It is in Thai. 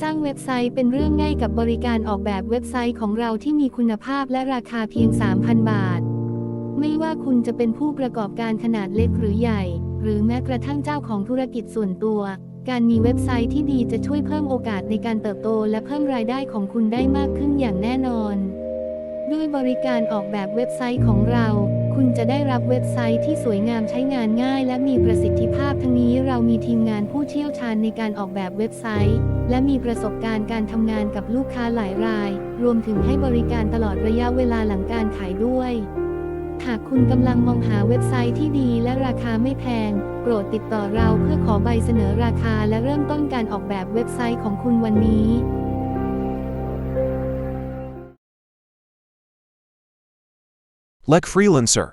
สร้างเว็บไซต์เป็นเรื่องง่ายกับบริการออกแบบเว็บไซต์ของเราที่มีคุณภาพและราคาเพียง 3,000 บาท ไม่ว่าคุณจะเป็นผู้ประกอบการขนาดเล็กหรือใหญ่ หรือแม้กระทั่งเจ้าของธุรกิจส่วนตัว การมีเว็บไซต์ที่ดีจะช่วยเพิ่มโอกาสในการเติบโต และเพิ่มรายได้ของคุณได้มากขึ้นอย่างแน่นอน ด้วยบริการออกแบบเว็บไซต์ของเรา คุณจะได้รับเว็บไซต์ที่สวยงามใช้งานง่าย และมีประสิทธิภาพทั้งนี้ เรามีทีมงานผู้เชี่ยวชาญในการออกแบบเว็บไซต์ และมีประสบการณ์การทำงานกับลูกค้าหลายราย รวมถึงให้บริการตลอดระยะเวลาหลังการขายด้วย หากคุณกำลังมองหาเว็บไซต์ที่ดีและราคาไม่แพง โปรดติดต่อเราเพื่อขอใบเสนอราคาและเริ่มต้นการออกแบบเว็บไซต์ของคุณวันนี้ Lek Freelancer